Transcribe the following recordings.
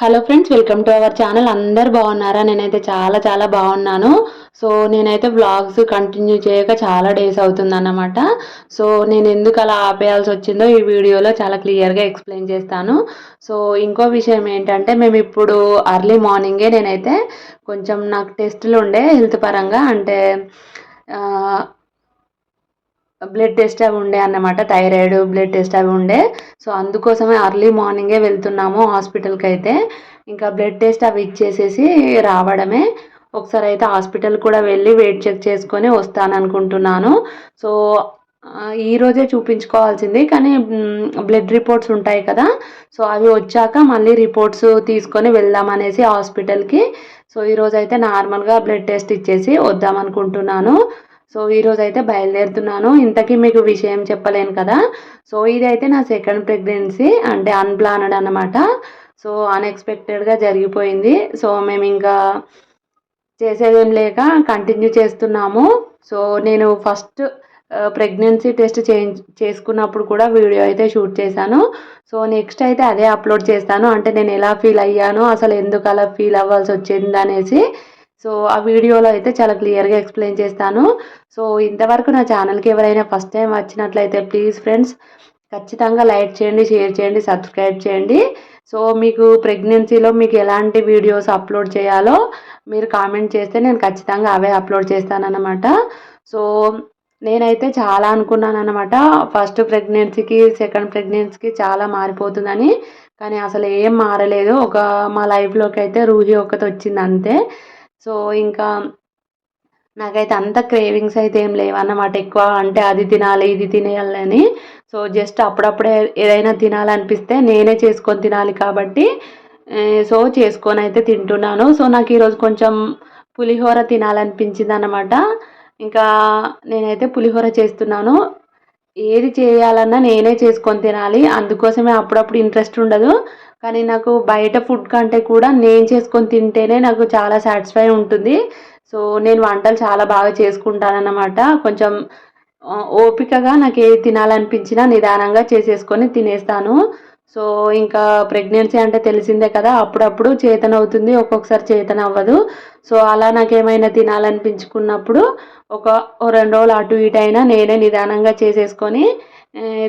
Hello friends welcome to our channel అందరు బాగున్నారా? నేనైతే చాలా చాలా బాగున్నాను. సో నేనైతే వ్లాగ్స్ కంటిన్యూ చేయక చాలా డేస్ అవుతుందన్నమాట. సో నేను ఎందుకు అలా ఆపేయాల్సి వచ్చిందో ఈ వీడియోలో చాలా క్లియర్గా ఎక్స్ప్లెయిన్ చేస్తాను. సో ఇంకో విషయం ఏంటంటే మేము ఇప్పుడు అర్లీ మార్నింగే నేనైతే కొంచెం నాకు టెస్టులు ఉండే హెల్త్ పరంగా. అంటే బ్లడ్ టెస్ట్ అవి ఉండే అన్నమాట థైరాయిడ్ బ్లడ్ టెస్ట్ అవి ఉండే. సో అందుకోసమే అర్లీ మార్నింగే వెళ్తున్నాము హాస్పిటల్కి అయితే ఇంకా బ్లడ్ టెస్ట్ అవి ఇచ్చేసేసి రావడమే. ఒకసారి అయితే హాస్పిటల్ కూడా వెళ్ళి వెయిట్ చెక్ చేసుకొని వస్తాను అనుకుంటున్నాను సో ఈరోజే చూపించుకోవాల్సింది. కానీ బ్లడ్ రిపోర్ట్స్ ఉంటాయి కదా. సో అవి వచ్చాక మళ్ళీ రిపోర్ట్స్ తీసుకొని వెళ్దామనేసి హాస్పిటల్కి. సో ఈరోజైతే నార్మల్గా బ్లడ్ టెస్ట్ ఇచ్చేసి వద్దాం అనుకుంటున్నాను సో ఈరోజు అయితే బయలుదేరుతున్నాను. ఇంతకీ మీకు విషయం చెప్పలేను కదా. సో ఇది అయితే నా సెకండ్ ప్రెగ్నెన్సీ అంటే అన్ప్లానడ్ అనమాట సో అన్ఎక్స్పెక్టెడ్గా జరిగిపోయింది. సో మేము ఇంకా చేసేదేం లేక కంటిన్యూ చేస్తున్నాము. సో నేను ఫస్ట్ ప్రెగ్నెన్సీ టెస్ట్ చే చేసుకున్నప్పుడు కూడా వీడియో అయితే షూట్ చేశాను. సో నెక్స్ట్ అయితే అదే అప్లోడ్ చేస్తాను. అంటే నేను ఎలా ఫీల్ అయ్యానో అసలు ఎందుకు అలా ఫీల్ అవ్వాల్సి వచ్చింది అనేసి సో ఆ వీడియోలో అయితే చాలా క్లియర్గా ఎక్స్ప్లెయిన్ చేస్తాను. సో ఇంతవరకు నా ఛానల్కి ఎవరైనా ఫస్ట్ టైం వచ్చినట్లయితే ప్లీజ్ ఫ్రెండ్స్ ఖచ్చితంగా లైక్ చేయండి షేర్ చేయండి సబ్స్క్రైబ్ చేయండి. సో మీకు ప్రెగ్నెన్సీలో మీకు ఎలాంటి వీడియోస్ అప్లోడ్ చేయాలో మీరు కామెంట్ చేస్తే నేను ఖచ్చితంగా అవే అప్లోడ్ చేస్తానన్నమాట. సో నేనైతే చాలా అనుకున్నాను అనమాట ఫస్ట్ ప్రెగ్నెన్సీకి సెకండ్ ప్రెగ్నెన్సీకి చాలా మారిపోతుందని. కానీ అసలు ఏం మారలేదు. ఒక మా లైఫ్లోకి అయితే రూహి ఒకటి వచ్చింది అంతే. సో ఇంకా నాకైతే అంత క్రేవింగ్స్ అయితే ఏం లేవన్నమాట. ఎక్కువ అంటే అది తినాలి ఇది తినేయాలని సో జస్ట్ అప్పుడప్పుడే ఏదైనా తినాలనిపిస్తే నేనే చేసుకొని తినాలి కాబట్టి సో చేసుకొని అయితే తింటున్నాను. సో నాకు ఈరోజు కొంచెం పులిహోర తినాలనిపించింది అనమాట ఇంకా నేనైతే పులిహోర చేస్తున్నాను. ఏది చేయాలన్నా నేనే చేసుకొని తినాలి. అందుకోసమే అప్పుడప్పుడు ఇంట్రెస్ట్ ఉండదు. కానీ నాకు బయట ఫుడ్ కంటే కూడా నేను చేసుకొని తింటేనే నాకు చాలా సాటిస్ఫై ఉంటుంది. సో నేను వంటలు చాలా బాగా చేసుకుంటానన్నమాట. కొంచెం ఓపికగా నాకు ఏది తినాలనిపించినా నిదానంగా చేసేసుకొని తినేస్తాను. సో ఇంకా ప్రెగ్నెన్సీ అంటే తెలిసిందే కదా అప్పుడప్పుడు చేతన అవుతుంది ఒక్కొక్కసారి చేతన అవ్వదు సో అలా నాకు ఏమైనా తినాలనిపించుకున్నప్పుడు ఒక రెండు రోజులు అటు ఇటు అయినా నేనే నిదానంగా చేసేసుకొని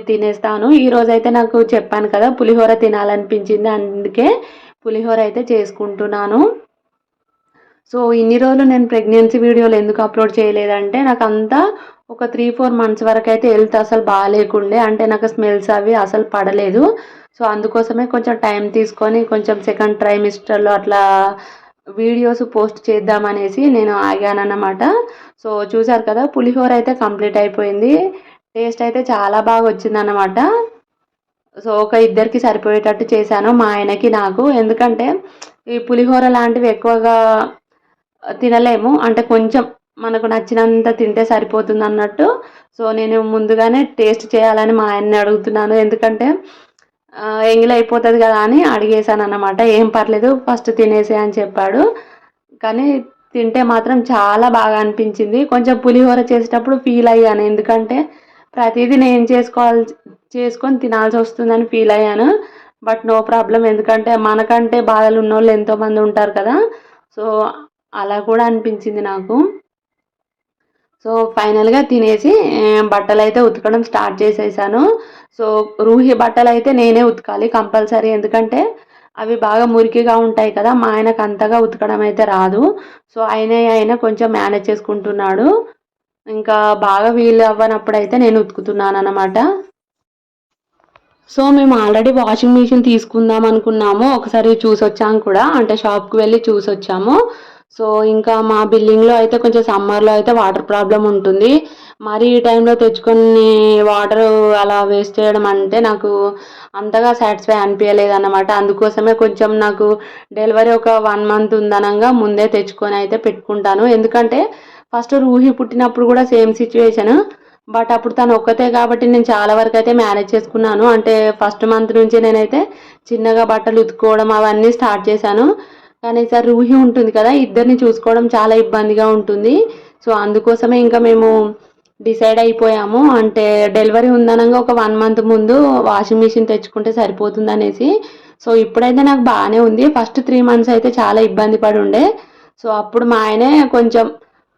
తినేస్తాను. ఈరోజు అయితే నాకు చెప్పాను కదా పులిహోర తినాలనిపించింది. అందుకే పులిహోర అయితే చేసుకుంటున్నాను. సో ఇన్ని రోజులు నేను ప్రెగ్నెన్సీ వీడియోలు ఎందుకు అప్లోడ్ చేయలేదంటే నాకు అంతా ఒక త్రీ ఫోర్ మంత్స్ వరకు అయితే హెల్త్ అసలు బాగాలేకుండే. అంటే నాకు స్మెల్స్ అవి అసలు పడలేదు. సో అందుకోసమే కొంచెం టైం తీసుకొని కొంచెం సెకండ్ ట్రైమిస్టర్లో అట్లా వీడియోస్ పోస్ట్ చేద్దామనేసి నేను ఆగానన్నమాట. సో చూసారు కదా పులిహోర అయితే కంప్లీట్ అయిపోయింది. టేస్ట్ అయితే చాలా బాగా వచ్చిందన్నమాట. సో ఒక ఇద్దరికి సరిపోయేటట్టు చేశాను మా ఆయనకి నాకు. ఎందుకంటే ఈ పులిహోర లాంటివి ఎక్కువగా తినలేము. అంటే కొంచెం మనకు నచ్చినంత తింటే సరిపోతుంది అన్నట్టు సో నేను ముందుగానే టేస్ట్ చేయాలని మా ఆయన్ని అడుగుతున్నాను. ఎందుకంటే ఎంగిల్ అయిపోతుంది కదా అని అడిగేశాను అన్నమాట ఏం పర్లేదు ఫస్ట్ తినేసే అని చెప్పాడు. కానీ తింటే మాత్రం చాలా బాగా అనిపించింది. కొంచెం పులిహోర చేసేటప్పుడు ఫీల్ అయ్యాను. ఎందుకంటే ప్రతిదీ నేను చేసుకోవాలి చేసుకొని తినాల్సి వస్తుందని ఫీల్ అయ్యాను. But no problem. ఎందుకంటే మనకంటే బాధలు ఉన్న వాళ్ళు ఎంతోమంది ఉంటారు కదా. సో అలా కూడా అనిపించింది నాకు. సో ఫైనల్గా తినేసి బట్టలు అయితే ఉతకడం స్టార్ట్ చేసేసాను. సో రూహి బట్టలు అయితే నేనే ఉతకాలి కంపల్సరీ. ఎందుకంటే అవి బాగా మురికిగా ఉంటాయి కదా. మా ఆయనకు అంతగా ఉతకడం అయితే రాదు. సో ఆయన ఆయన కొంచెం మేనేజ్ చేసుకుంటున్నాడు. ఇంకా బాగా వీలు అవ్వనప్పుడు అయితే నేను ఉతుకుతున్నాను అనమాట సో మేము ఆల్రెడీ వాషింగ్ మిషన్ తీసుకుందాం అనుకున్నాము. ఒకసారి చూసి వచ్చాము కూడా. అంటే షాప్కి వెళ్ళి చూసి వచ్చాము సో ఇంకా మా బిల్డింగ్లో అయితే కొంచెం సమ్మర్లో అయితే వాటర్ ప్రాబ్లం ఉంటుంది. మరి ఈ టైంలో తెచ్చుకొని వాటర్ అలా వేస్ట్ చేయడం అంటే నాకు అంతగా సాటిస్ఫై అనిపించలేదు అనమాట అందుకోసమే కొంచెం నాకు డెలివరీ ఒక వన్ మంత్ ఉందనంగా ముందే తెచ్చుకొని అయితే పెట్టుకుంటాను. ఎందుకంటే ఫస్ట్ రూహి పుట్టినప్పుడు కూడా సేమ్ సిచ్యువేషన్ బట్ అప్పుడు తను ఒక్కతే కాబట్టి నేను చాలా వరకు అయితే మేనేజ్ చేసుకున్నాను. అంటే ఫస్ట్ మంత్ నుంచి నేనైతే చిన్నగా బట్టలు ఉతుక్కోవడం అవన్నీ స్టార్ట్ చేశాను. కానీ సార్ రూహి ఉంటుంది కదా ఇద్దరిని చూసుకోవడం చాలా ఇబ్బందిగా ఉంటుంది. సో అందుకోసమే ఇంకా మేము డిసైడ్ అయిపోయాము. అంటే డెలివరీ ఉందనగా ఒక వన్ మంత్ ముందు వాషింగ్ మిషన్ తెచ్చుకుంటే సరిపోతుంది అనేసి. సో ఇప్పుడైతే నాకు బాగానే ఉంది. ఫస్ట్ త్రీ మంత్స్ అయితే చాలా ఇబ్బంది పడి ఉండే. సో అప్పుడు మా ఆయనే కొంచెం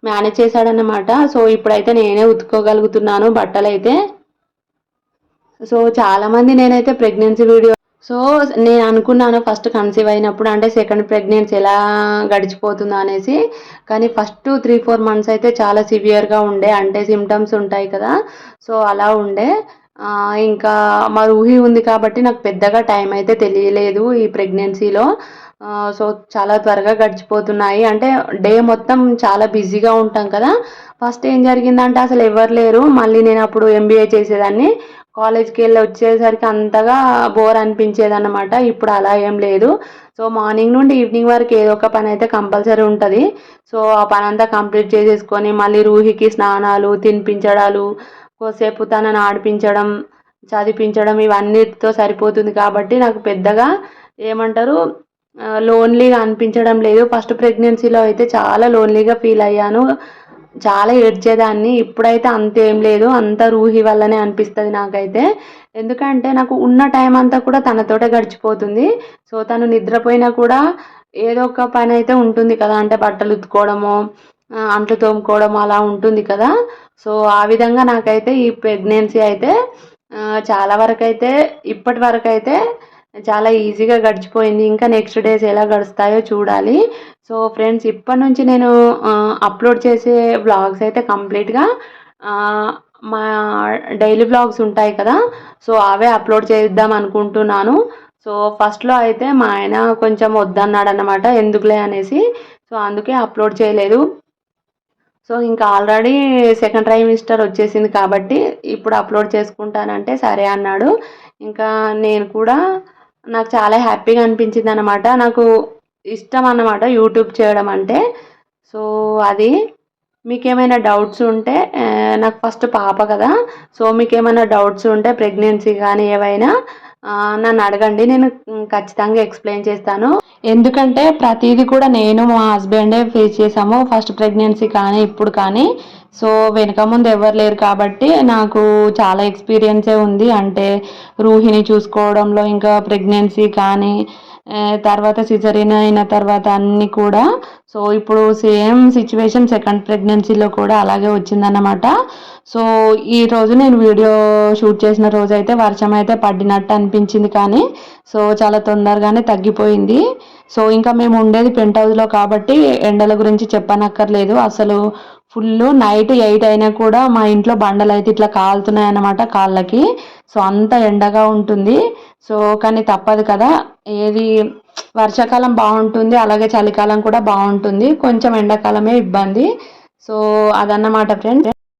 మేనేజ్ చేశాడన్నమాట. సో ఇప్పుడైతే నేనే ఉతుక్కోగలుగుతున్నాను బట్టలు అయితే సో చాలామంది నేనైతే ప్రెగ్నెన్సీ వీడియో సో నేను అనుకున్నాను ఫస్ట్ కన్సీవ్ అయినప్పుడు అంటే సెకండ్ ప్రెగ్నెన్సీ ఎలా గడిచిపోతుందో అనేసి. కానీ ఫస్ట్ త్రీ ఫోర్ మంత్స్ అయితే చాలా సివియర్గా ఉండే. అంటే సిమ్టమ్స్ ఉంటాయి కదా. సో అలా ఉండే. ఇంకా మా ఊహి ఉంది కాబట్టి నాకు పెద్దగా టైం అయితే తెలియలేదు ఈ ప్రెగ్నెన్సీలో. సో చాలా త్వరగా గడిచిపోతున్నాయి. అంటే డే మొత్తం చాలా బిజీగా ఉంటాం కదా. ఫస్ట్ ఏం జరిగిందంటే అసలు ఎవరు లేరు. మళ్ళీ నేను అప్పుడు ఎంబీఏ చేసేదాన్ని. కాలేజ్కి వెళ్ళి వచ్చేసరికి అంతగా బోర్ అనిపించేదనమాట ఇప్పుడు అలా ఏం లేదు. సో మార్నింగ్ నుండి ఈవినింగ్ వరకు ఏదో ఒక పని అయితే కంపల్సరీ ఉంటుంది. సో ఆ పని అంతా కంప్లీట్ చేసేసుకొని మళ్ళీ రూహికి స్నానాలు తినిపించడాలు కోసేపు తనని ఆడిపించడం చదివించడం ఇవన్నిటితో సరిపోతుంది కాబట్టి నాకు పెద్దగా ఏమంటారు లోన్లీగా అనిపించడం లేదు. ఫస్ట్ ప్రెగ్నెన్సీలో అయితే చాలా లోన్లీగా ఫీల్ అయ్యాను. చాలా ఏడ్చేదాన్ని. ఇప్పుడైతే అంతేం లేదు. అంత రూహి వల్లనే అనిపిస్తుంది నాకైతే. ఎందుకంటే నాకు ఉన్న టైం అంతా కూడా తనతోటే గడిచిపోతుంది. సో తను నిద్రపోయినా కూడా ఏదో ఒక పని అయితే ఉంటుంది కదా. అంటే బట్టలు ఉతుకోవడము అంట్లు తోముకోవడం అలా ఉంటుంది కదా. సో ఆ విధంగా నాకైతే ఈ ప్రెగ్నెన్సీ అయితే చాలా వరకు అయితే ఇప్పటి వరకు అయితే చాలా ఈజీగా గడిచిపోయింది. ఇంకా నెక్స్ట్ డేస్ ఎలా గడుస్తాయో చూడాలి. సో ఫ్రెండ్స్ ఇప్పటి నుంచి నేను అప్లోడ్ చేసే వ్లాగ్స్ అయితే కంప్లీట్గా మా డైలీ వ్లాగ్స్ ఉంటాయి కదా. సో అవే అప్లోడ్ చేద్దాం అనుకుంటున్నాను. సో ఫస్ట్లో అయితే మా ఆయన కొంచెం వద్దన్నాడు అనమాట ఎందుకులే అనేసి. సో అందుకే అప్లోడ్ చేయలేదు. సో ఇంకా ఆల్రెడీ సెకండ్ ట్రైమిస్టర్ వచ్చేసింది కాబట్టి ఇప్పుడు అప్లోడ్ చేసుకుంటానంటే సరే అన్నాడు. ఇంకా నేను కూడా నాకు చాలా హ్యాపీగా అనిపించింది అనమాట నాకు ఇష్టం అన్నమాట యూట్యూబ్ చేయడం అంటే. సో అది మీకు ఏమైనా డౌట్స్ ఉంటే నాకు ఫస్ట్ పాప కదా. సో మీకు ఏమైనా డౌట్స్ ఉంటే ప్రెగ్నెన్సీ కానీ ఏవైనా నన్ను అడగండి నేను ఖచ్చితంగా ఎక్స్ప్లెయిన్ చేస్తాను. ఎందుకంటే ప్రతిదీ కూడా నేను మా హస్బెండే ఫేస్ చేసాము ఫస్ట్ ప్రెగ్నెన్సీ కానీ ఇప్పుడు కానీ. సో వెనుక ముందు ఎవరు లేరు కాబట్టి నాకు చాలా ఎక్స్పీరియన్సే ఉంది. అంటే రూహిని చూసుకోవడంలో ఇంకా ప్రెగ్నెన్సీ కానీ తర్వాత సిజరీన్ అయిన తర్వాత అన్నీ కూడా. సో ఇప్పుడు సేమ్ సిచ్యువేషన్ సెకండ్ ప్రెగ్నెన్సీలో కూడా అలాగే వచ్చిందన్నమాట. సో ఈ రోజు నేను వీడియో షూట్ చేసిన రోజు అయితే వర్షం అయితే పడినట్టు అనిపించింది కానీ సో చాలా తొందరగానే తగ్గిపోయింది. సో ఇంకా మేము ఉండేది పెంట్ హౌస్లో కాబట్టి ఎండల గురించి చెప్పనక్కర్లేదు. అసలు ఫుల్ నైట్ ఎయిట్ అయినా కూడా మా ఇంట్లో బండలు అయితే ఇట్లా కాలుతున్నాయి అన్నమాట కాళ్ళకి. సో అంత ఎండగా ఉంటుంది. సో కానీ తప్పదు కదా. ఏది వర్షాకాలం బాగుంటుంది అలాగే చలికాలం కూడా బాగుంటుంది. కొంచెం ఎండాకాలమే ఇబ్బంది. సో అదన్నమాట ఫ్రెండ్స్.